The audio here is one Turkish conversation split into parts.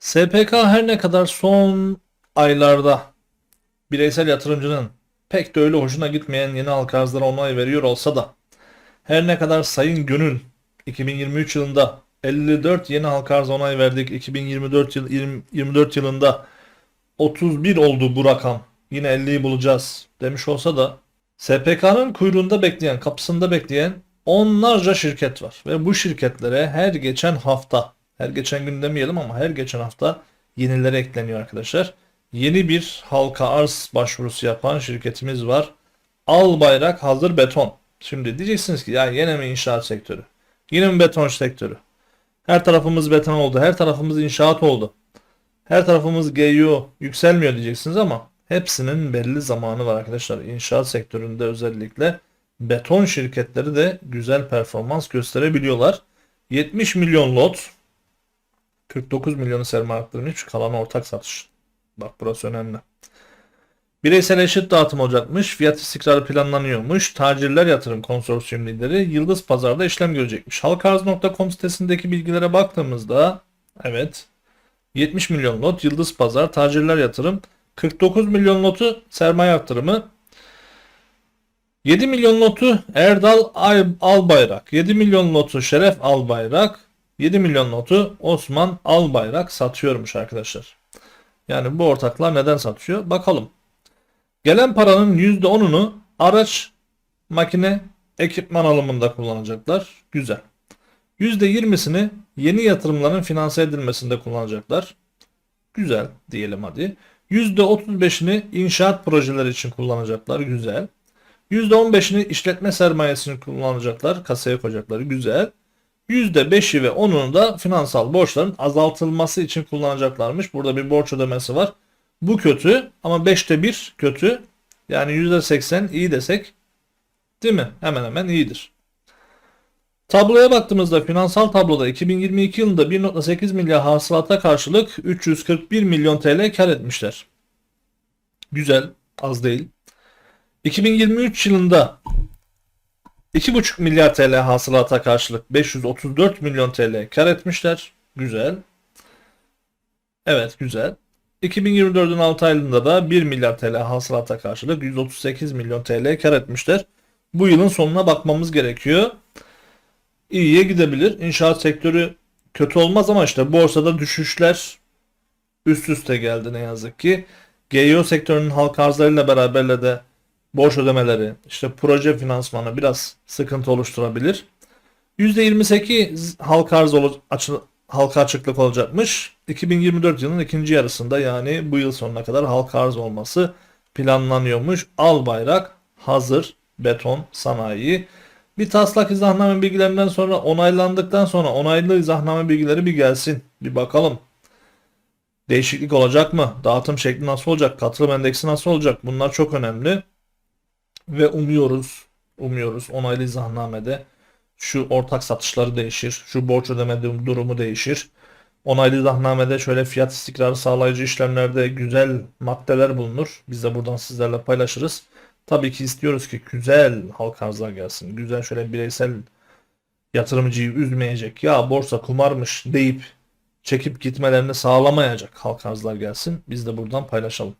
SPK her ne kadar son aylarda bireysel yatırımcının pek de öyle hoşuna gitmeyen yeni halka arzlara onay veriyor olsa da her ne kadar Sayın Gönül 2023 yılında 54 yeni halka arz onay verdik. 2024 yıl 20 24 yılında 31 oldu bu rakam. Yine 50'yi bulacağız demiş olsa da SPK'nın kuyruğunda bekleyen, kapısında bekleyen onlarca şirket var. Ve bu şirketlere her geçen hafta, her geçen gün demeyelim ama her geçen hafta yenileri ekleniyor arkadaşlar. Yeni bir halka arz başvurusu yapan şirketimiz var. Al bayrak hazır beton. Şimdi diyeceksiniz ki ya yine mi inşaat sektörü? Yine mi beton sektörü? Her tarafımız beton oldu. Her tarafımız inşaat oldu. Her tarafımız GEO yükselmiyor diyeceksiniz ama hepsinin belli zamanı var arkadaşlar. İnşaat sektöründe özellikle beton şirketleri de güzel performans gösterebiliyorlar. 70 milyon lot 49 milyonu sermaye arttırmış. Kalan ortak satış. Bak burası önemli. Bireysel eşit dağıtım olacakmış. Fiyat istikrarı planlanıyormuş. Tacirler yatırım konsorsiyum lideri Yıldız Pazar'da işlem görecekmiş. Halkarz.com sitesindeki bilgilere baktığımızda evet 70 milyon lot Yıldız Pazar tacirler yatırım 49 milyon lotu sermaye yatırımı 7 milyon lotu Erdal Ay- Albayrak 7 milyon lotu Şeref Albayrak 7 milyon lotu Osman Albayrak satıyormuş arkadaşlar. Yani bu ortaklar neden satıyor? Bakalım. Gelen paranın %10'unu araç, makine, ekipman alımında kullanacaklar. Güzel. %20'sini yeni yatırımların finanse edilmesinde kullanacaklar. Güzel diyelim hadi. %35'ini inşaat projeleri için kullanacaklar. Güzel. %15'ini işletme sermayesini kullanacaklar. Kasaya koyacakları. Güzel. %5'i ve 10'unu da finansal borçların azaltılması için kullanacaklarmış. Burada bir borç ödemesi var. Bu kötü ama 5'te 1 kötü. Yani %80 iyi desek değil mi? Hemen hemen iyidir. Tabloya baktığımızda finansal tabloda 2022 yılında 1.8 milyar hasılata karşılık 341 milyon TL kar etmişler. Güzel, az değil. 2023 yılında 2,5 milyar TL hasılata karşılık 534 milyon TL kar etmişler. Güzel. Evet güzel. 2024'ün 6 ayında da 1 milyar TL hasılata karşılık 138 milyon TL kar etmişler. Bu yılın sonuna bakmamız gerekiyor. İyiye gidebilir. İnşaat sektörü kötü olmaz ama işte borsada düşüşler üst üste geldi ne yazık ki. GEO sektörünün halka arzlarıyla beraberle de borç ödemeleri, işte proje finansmanı biraz sıkıntı oluşturabilir. %28 halka arz açı- halka açıklık olacakmış. 2024 yılının ikinci yarısında yani bu yıl sonuna kadar halka arz olması planlanıyormuş. Al bayrak hazır beton sanayi. Bir taslak izahname bilgilerinden sonra onaylandıktan sonra onaylı izahname bilgileri bir gelsin. Bir bakalım. Değişiklik olacak mı? Dağıtım şekli nasıl olacak? Katılım endeksi nasıl olacak? Bunlar çok önemli. Ve umuyoruz, umuyoruz onaylı izahnamede şu ortak satışları değişir, şu borç ödeme dur- durumu değişir. Onaylı izahnamede şöyle fiyat istikrarı sağlayıcı işlemlerde güzel maddeler bulunur. Biz de buradan sizlerle paylaşırız. Tabii ki istiyoruz ki güzel halka arzlar gelsin. Güzel şöyle bireysel yatırımcıyı üzmeyecek. Ya borsa kumarmış deyip çekip gitmelerini sağlamayacak halka arzlar gelsin. Biz de buradan paylaşalım.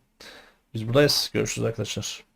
Biz buradayız. Görüşürüz arkadaşlar.